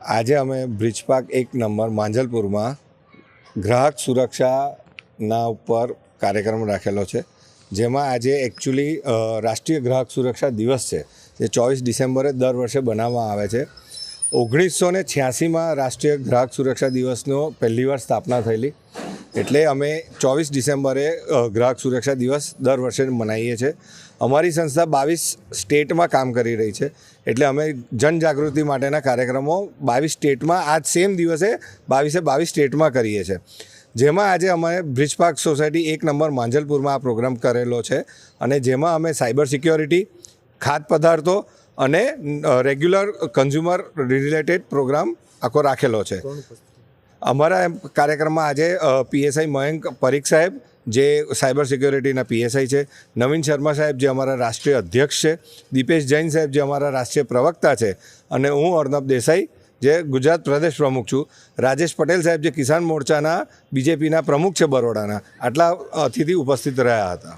આજે અમે bridge park એક નંબર માંજલપુરમાં ગ્રાહક સુરક્ષાના ઉપર કાર્યક્રમ રાખેલો છે, જેમાં આજે એકચ્યુઅલી રાષ્ટ્રીય ગ્રાહક સુરક્ષા દિવસ છે, જે ચોવીસ ડિસેમ્બરે દર વર્ષે બનાવવામાં આવે છે. ઓગણીસો ને છ્યાસીમાં રાષ્ટ્રીય ગ્રાહક સુરક્ષા દિવસનો પહેલીવાર સ્થાપના થયેલી. એટલે અમે ચોવીસ ડિસેમ્બરે ગ્રાહક સુરક્ષા દિવસ દર વર્ષે મનાવીએ છીએ. અમારી સંસ્થા બાવીસ સ્ટેટમાં કામ કરી રહી છે. એટલે અમે જનજાગૃતિ માટેના કાર્યક્રમો બાવીસ સ્ટેટમાં, આજ સેમ દિવસે બાવીસે બાવીસ સ્ટેટમાં કરીએ છીએ. જેમાં આજે અમે બ્રિજ પાર્ક સોસાયટી એક નંબર માંજલપુરમાં આ પ્રોગ્રામ કરેલો છે. અને જેમાં અમે સાયબર સિક્યોરિટી, ખાદ્ય પદાર્થો અને રેગ્યુલર કન્ઝ્યુમર રિલેટેડ પ્રોગ્રામ આખો રાખેલો છે. અમારા કાર્યક્રમમાં આજે પીએસઆઈ મયંક પરીખ સાહેબ, જે સાયબર સિક્યોરિટીના પીએસઆઈ છે, નવીન શર્મા સાહેબ જે અમારા રાષ્ટ્રીય અધ્યક્ષ છે, દીપેશ જૈન સાહેબ જે અમારા રાષ્ટ્રીય પ્રવક્તા છે, અને હું અર્ણબ દેસાઈ, જે ગુજરાત પ્રદેશ પ્રમુખ છું, રાજેશ પટેલ સાહેબ જે કિસાન મોરચાના, બીજેપીના પ્રમુખ છે બરોડાના, આટલા અતિથિ ઉપસ્થિત રહ્યા હતા.